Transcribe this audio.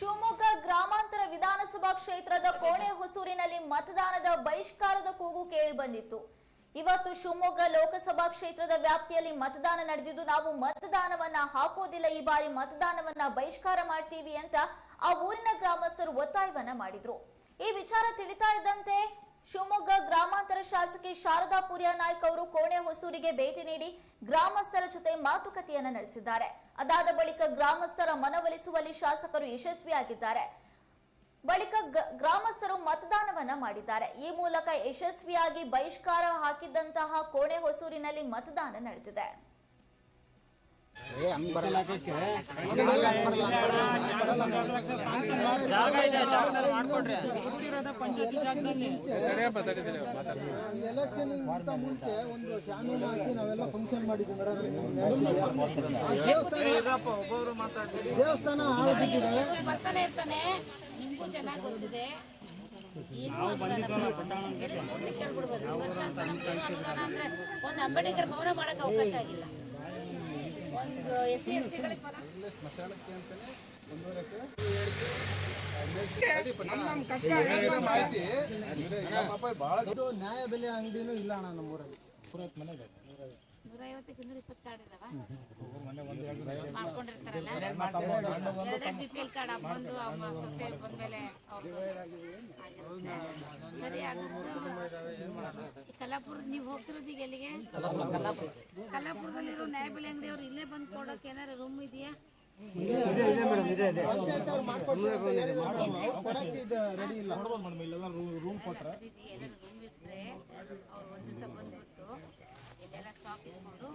ಶಿವಮೊಗ್ಗ ಗ್ರಾಮಾಂತರ ವಿಧಾನಸಭಾ ಕ್ಷೇತ್ರದ ಕೋಣೆ ಹೊಸೂರಿನಲ್ಲಿ ಮತದಾನದ ಬಹಿಷ್ಕಾರದ ಕೂಗು ಕೇಳಿ ಬಂದಿತ್ತು. ಇವತ್ತು ಶಿವಮೊಗ್ಗ ಲೋಕಸಭಾ ಕ್ಷೇತ್ರದ ವ್ಯಾಪ್ತಿಯಲ್ಲಿ ಮತದಾನ ನಡೆದಿದ್ದು, ನಾವು ಮತದಾನವನ್ನ ಹಾಕೋದಿಲ್ಲ. ಈ ಬಾರಿ ಮತದಾನವನ್ನ ಬಹಿಷ್ಕಾರ ಮಾಡ್ತೀವಿ ಅಂತ ಆ ಊರಿನ ಗ್ರಾಮಸ್ಥರು ಒತ್ತಾಯವನ್ನ ಮಾಡಿದ್ರು. ಈ ವಿಚಾರ ತಿಳಿತಾ ಇದ್ದಂತೆ ಶಿವಮೊಗ್ಗ ಗ್ರಾಮಾಂತರ ಶಾಸಕಿ ಶಾರದಾ ಪುರಿಯ ನಾಯ್ಕ್ ಅವರು ಕೋಣೆ ಹೊಸೂರಿಗೆ ಭೇಟಿ ನೀಡಿ ಗ್ರಾಮಸ್ಥರ ಜೊತೆ ಮಾತುಕತೆಯನ್ನ ನಡೆಸಿದ್ದಾರೆ. ಅದಾದ ಬಳಿಕ ಗ್ರಾಮಸ್ಥರ ಮನವೊಲಿಸುವಲ್ಲಿ ಶಾಸಕರು ಯಶಸ್ವಿಯಾಗಿದ್ದಾರೆ. ಬಳಿಕ ಗ್ರಾಮಸ್ಥರು ಮತದಾನವನ್ನ ಮಾಡಿದ್ದಾರೆ. ಈ ಮೂಲಕ ಯಶಸ್ವಿಯಾಗಿ ಬಹಿಷ್ಕಾರ ಹಾಕಿದ್ದಂತಹ ಕೋಣೆ ಹೊಸೂರಿನಲ್ಲಿ ಮತದಾನ ನಡೆದಿದೆ. ಮುಂಚೆ ಒಂದು ನಾವೆಲ್ಲ ಫಂಕ್ಷನ್ ಮಾಡಿದ್ವಿ ದೇವಸ್ಥಾನ ಬರ್ತಾನೆ ಇರ್ತಾನೆ ಚೆನ್ನಾಗಿ ಗೊತ್ತಿದೆ ವರ್ಷ ಅಂತ ಅನುದಾನ ಅಂದ್ರೆ ಒಂದು ಅಂಬೇಡ್ಕರ್ ಭವನ ಮಾಡಕ್ ಅವಕಾಶ ಆಗಿಲ್ಲ ಒಂದು ಎಸ್ ಸಿ ಎಸ್ ಟಿಗಳಿಗೆ ಫಲ ಇದು ನ್ಯಾಯ ಬೆಲೆ ಅಂಗಡಿನೂ ಇಲ್ಲ ಅಣ್ಣ ಇನ್ನೂರ ಕಾರ್ಡ್ ಇದಾವ ಮಾಡ್ಕೊಂಡಿರ್ತಾರಲ್ಲ? ಎರಡೆರಡು ಬಿ ಪಿ ಎಲ್ ಕಾರ್ಡ್ ಅಮ್ಮಂದು ಅಮ್ಮ ಸೊಸೆ ಬಂದ್ಮೇಲೆ ಸರಿ ಅದೊಂದು ಕಲಾಪುರ ನೀವು ಹೋಗ್ತಿರೋದು ಈಗ ಎಲ್ಲಿಗೆ? ಕಲಾಪುರದಲ್ಲಿರೋ ನ್ಯಾಯಬೆಲೆ ಅಂಗಡಿ ಅವ್ರು ಇಲ್ಲೇ ಬಂದು ಕೊಡೋಕೆ ಏನಾರ ರೂಮ್ ಇದೆಯಾ? ರೂಮ್ ಇದ್ರೆ ಅವ್ರು ಒಂದು ದಿವಸ ಬಂದ್ಬಿಟ್ಟು ಇದೆಲ್ಲ ಸ್ಟಾಕ್ ಇಟ್ಕೊಂಡು